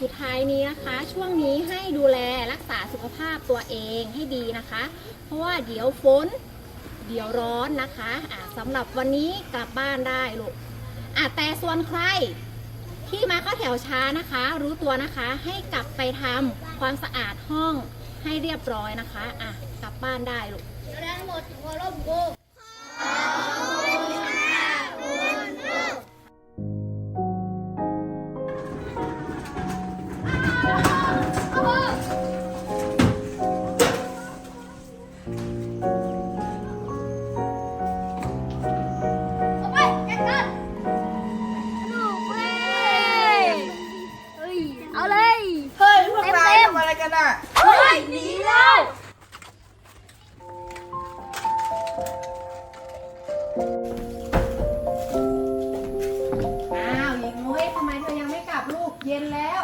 สุดท้ายนี้นะคะ ช่วงนี้ให้ดูแลรักษาสุขภาพตัวเองให้ดีนะคะ เพราะว่าเดี๋ยวฝนเดี๋ยวร้อนนะคะะสำหรับวันนี้กลับบ้านได้ลูกแต่ส่วนใครที่มาเข้าแถวช้านะคะ รู้ตัวนะคะให้กลับไปทำความสะอาดห้องให้เรียบร้อยนะคะ อะ กลับบ้านได้ลูกทั้งหมดถึงวอลลุ่มโก เอาไปจัดการสนุกเว้ยเฮ้ย เอาเลย เฮ้ยพวกนายทำอะไรกันอะ เฮ้ยหนีแล้วอ้าวหญิงนุ้ยทำไมเธอยังไม่กลับลูก เย็นแล้ว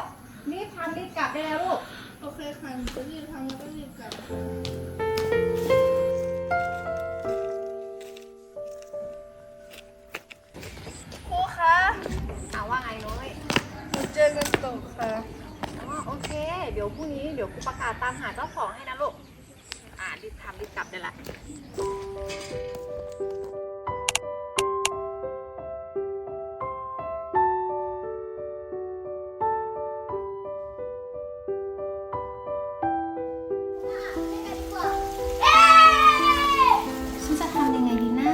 รีบทำรีบกลับได้แล้วลูก โอเคค่ะหนูจะรีบทำแล้วก็รีบ เจอกันตกค่ะ อ๋อโอเค เดี๋ยวพรุ่งนี้เดี๋ยวครูประกาศตามหาเจ้าของให้นะลูก อ่ารีบทำรีบกลับได้ละฉันจะทำยังไงดีนะ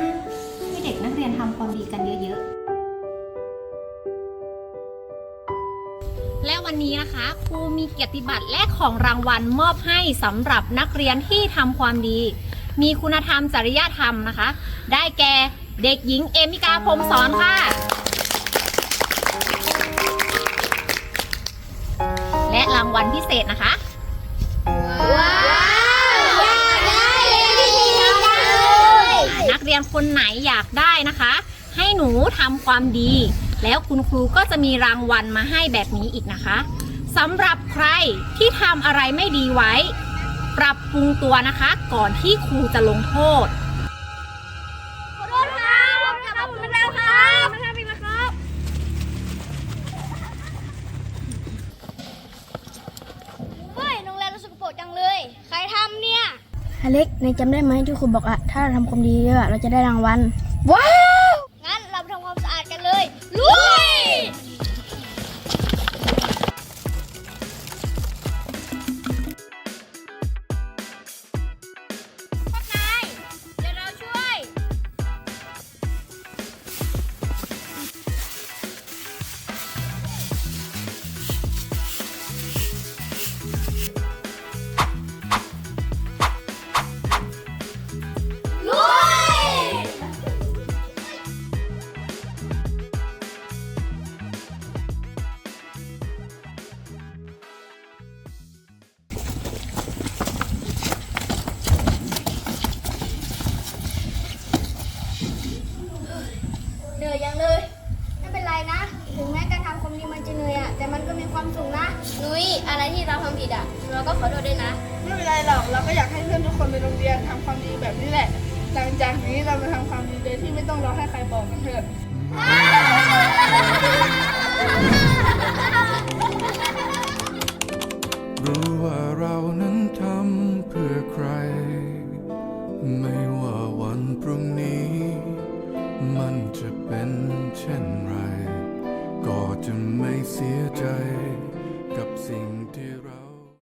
ให้เด็กนักเรียนทำความดีกันเยอะๆ และวันนี้นะคะครูมีเกียรติบัตรและของรางวัลมอบให้สำหรับนักเรียนที่ทำความดี มีคุณธรรมจริยธรรมนะคะ ได้แก่เด็กหญิงเอมิกาพรหมสอนค่ะ และรางวัลพิเศษนะคะว้าวอยากได้เลยพี่จังเลยนักเรียนคนไหนอยากได้นะคะ ให้หนูทำความดี แล้วคุณครูก็จะมีรางวัลมาให้แบบนี้อีกนะคะสำหรับใครที่ทำอะไรไม่ดีไว้ ปรับปรุงตัวนะคะ ก่อนที่ครูจะลงโทษขอโทษครับผมจะทำผมแล้วครับไม่ทำอีกแล้วครับ เฮ้ย โรงแรมรู้สึกโปรดจังเลย ใครทำเนี่ย อเล็กในายจำได้ไหมที่ครูบอกอะถ้าเราทำความดีเยอะเราจะได้รางวัลว้า อะไรที่เราทำผิดอะ เราก็ขอโทษด้วยนะ ไม่เป็นไรหรอกเราก็อยากให้เพื่อนทุกคนไปโรงเรียนทำความดีแบบนี้แหละ หลังจากนี้เรามาทำความดีโดยที่ไม่ต้องรอให้ใครบอกกันเถอะ รู้ว่าเรานั้นทำเพื่อใคร ไม่ว่าวันพรุ่งนี้ มันจะเป็นเช่นไร ก็จะไม่เสียใจ sing dear